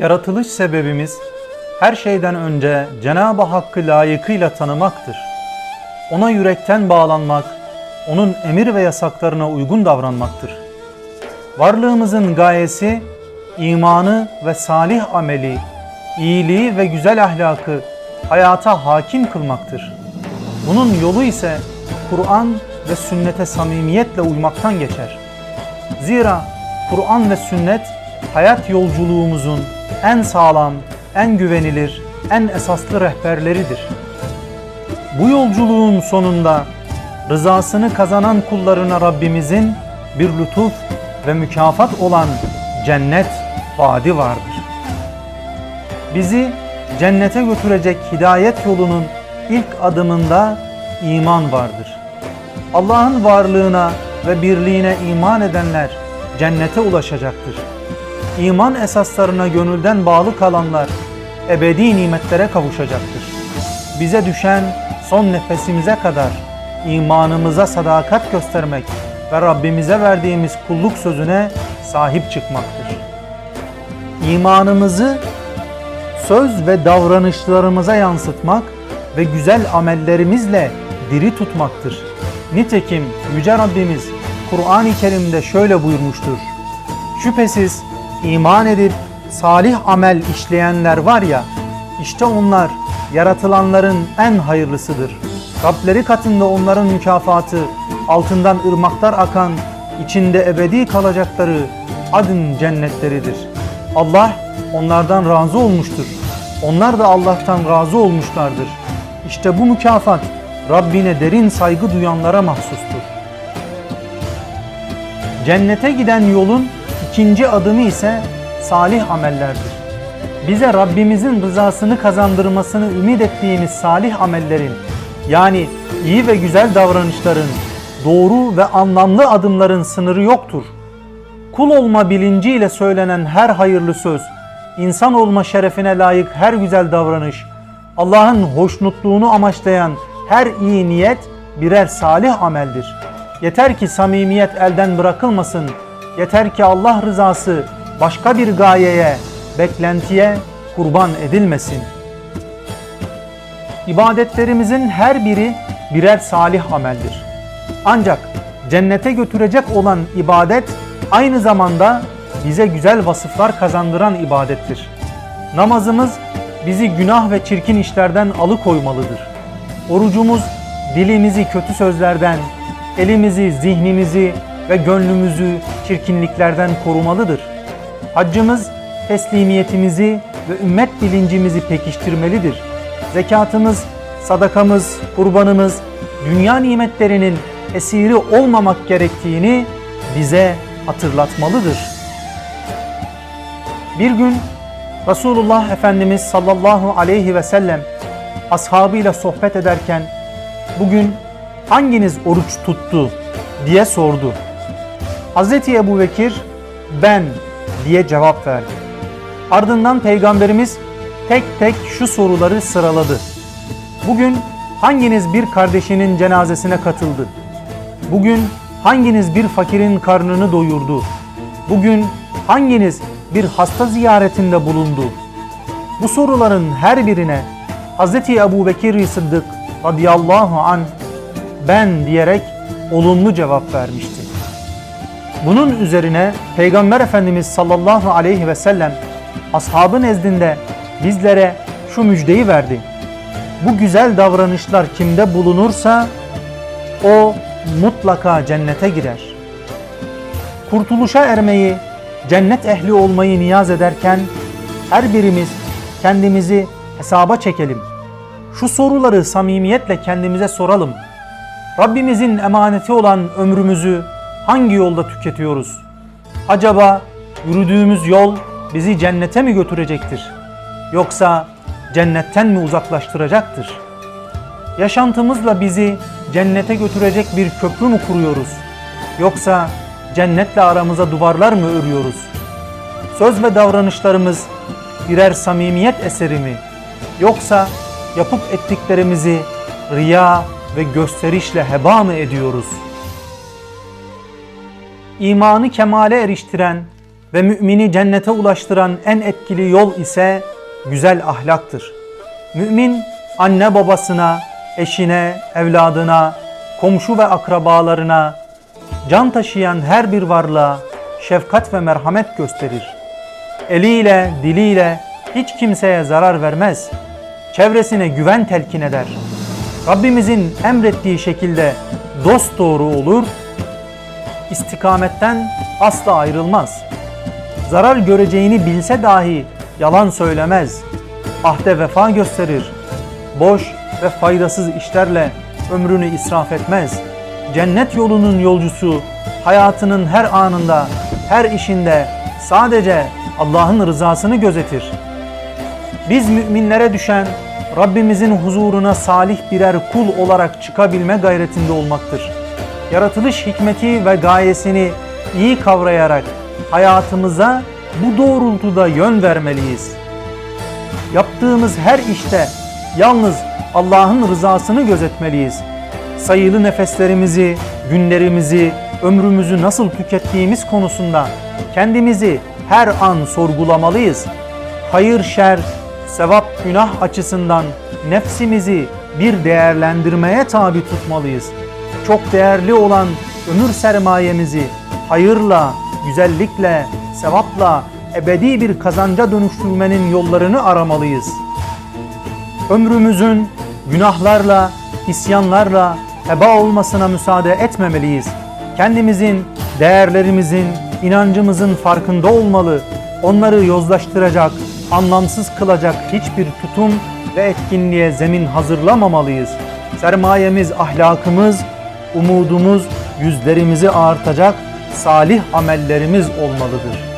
Yaratılış sebebimiz her şeyden önce Cenab-ı Hakk'ı layıkıyla tanımaktır. Ona yürekten bağlanmak, onun emir ve yasaklarına uygun davranmaktır. Varlığımızın gayesi imanı ve salih ameli, iyiliği ve güzel ahlakı hayata hakim kılmaktır. Bunun yolu ise Kur'an ve sünnete samimiyetle uymaktan geçer. Zira Kur'an ve sünnet hayat yolculuğumuzun en sağlam, en güvenilir, en esaslı rehberleridir. Bu yolculuğun sonunda rızasını kazanan kullarına Rabbimizin bir lütuf ve mükafat olan cennet vaadi vardır. Bizi cennete götürecek hidayet yolunun ilk adımında iman vardır. Allah'ın varlığına ve birliğine iman edenler cennete ulaşacaktır. İman esaslarına gönülden bağlı kalanlar ebedi nimetlere kavuşacaktır. Bize düşen son nefesimize kadar imanımıza sadakat göstermek ve Rabbimize verdiğimiz kulluk sözüne sahip çıkmaktır. İmanımızı söz ve davranışlarımıza yansıtmak ve güzel amellerimizle diri tutmaktır. Nitekim Yüce Rabbimiz Kur'an-ı Kerim'de şöyle buyurmuştur. Şüphesiz iman edip salih amel işleyenler var ya, işte onlar yaratılanların en hayırlısıdır. Rableri katında onların mükafatı altından ırmaklar akan, içinde ebedi kalacakları adın cennetleridir. Allah onlardan razı olmuştur. Onlar da Allah'tan razı olmuşlardır. İşte bu mükafat Rabbine derin saygı duyanlara mahsustur. Cennete giden yolun ikinci adımı ise salih amellerdir. Bize Rabbimizin rızasını kazandırmasını ümit ettiğimiz salih amellerin yani iyi ve güzel davranışların, doğru ve anlamlı adımların sınırı yoktur. Kul olma bilinciyle söylenen her hayırlı söz, insan olma şerefine layık her güzel davranış, Allah'ın hoşnutluğunu amaçlayan her iyi niyet birer salih ameldir. Yeter ki samimiyet elden bırakılmasın. Yeter ki Allah rızası başka bir gayeye, beklentiye kurban edilmesin. İbadetlerimizin her biri birer salih ameldir. Ancak cennete götürecek olan ibadet aynı zamanda bize güzel vasıflar kazandıran ibadettir. Namazımız bizi günah ve çirkin işlerden alıkoymalıdır. Orucumuz dilimizi kötü sözlerden, elimizi, zihnimizi ve gönlümüzü çirkinliklerden korumalıdır. Haccımız teslimiyetimizi ve ümmet bilincimizi pekiştirmelidir. Zekatımız, sadakamız, kurbanımız dünya nimetlerinin esiri olmamak gerektiğini bize hatırlatmalıdır. Bir gün Resulullah Efendimiz sallallahu aleyhi ve sellem ashabıyla sohbet ederken bugün hanginiz oruç tuttu diye sordu. Hazreti Ebu Bekir ben diye cevap verdi. Ardından Peygamberimiz tek tek şu soruları sıraladı. Bugün hanginiz bir kardeşinin cenazesine katıldı? Bugün hanginiz bir fakirin karnını doyurdu? Bugün hanginiz bir hasta ziyaretinde bulundu? Bu soruların her birine Hz. Ebu Bekir Sıddık radıyallahu an ben diyerek olumlu cevap vermişti. Bunun üzerine Peygamber Efendimiz sallallahu aleyhi ve sellem ashabı nezdinde bizlere şu müjdeyi verdi. Bu güzel davranışlar kimde bulunursa o mutlaka cennete girer. Kurtuluşa ermeyi, cennet ehli olmayı niyaz ederken her birimiz kendimizi hesaba çekelim. Şu soruları samimiyetle kendimize soralım. Rabbimizin emaneti olan ömrümüzü hangi yolda tüketiyoruz? Acaba yürüdüğümüz yol bizi cennete mi götürecektir? Yoksa cennetten mi uzaklaştıracaktır? Yaşantımızla bizi cennete götürecek bir köprü mü kuruyoruz? Yoksa cennetle aramıza duvarlar mı örüyoruz? Söz ve davranışlarımız birer samimiyet eseri mi? Yoksa yapıp ettiklerimizi riya ve gösterişle heba mı ediyoruz? İmanı kemale eriştiren ve mümini cennete ulaştıran en etkili yol ise güzel ahlaktır. Mümin anne babasına, eşine, evladına, komşu ve akrabalarına, can taşıyan her bir varlığa şefkat ve merhamet gösterir. Eliyle, diliyle hiç kimseye zarar vermez. Çevresine güven telkin eder. Rabbimizin emrettiği şekilde dost doğru olur, istikametten asla ayrılmaz. Zarar göreceğini bilse dahi yalan söylemez. Ahde vefa gösterir. Boş ve faydasız işlerle ömrünü israf etmez. Cennet yolunun yolcusu hayatının her anında, her işinde sadece Allah'ın rızasını gözetir. Biz müminlere düşen Rabbimizin huzuruna salih birer kul olarak çıkabilme gayretinde olmaktır. Yaratılış hikmeti ve gayesini iyi kavrayarak hayatımıza bu doğrultuda yön vermeliyiz. Yaptığımız her işte yalnız Allah'ın rızasını gözetmeliyiz. Sayılı nefeslerimizi, günlerimizi, ömrümüzü nasıl tükettiğimiz konusunda kendimizi her an sorgulamalıyız. Hayır şer, sevap günah açısından nefsimizi bir değerlendirmeye tabi tutmalıyız. Çok değerli olan ömür sermayemizi hayırla, güzellikle, sevapla ebedi bir kazanca dönüştürmenin yollarını aramalıyız. Ömrümüzün günahlarla, isyanlarla heba olmasına müsaade etmemeliyiz. Kendimizin, değerlerimizin, inancımızın farkında olmalı. Onları yozlaştıracak, anlamsız kılacak hiçbir tutum ve etkinliğe zemin hazırlamamalıyız. Sermayemiz, ahlakımız, umudumuz yüzlerimizi ağartacak salih amellerimiz olmalıdır.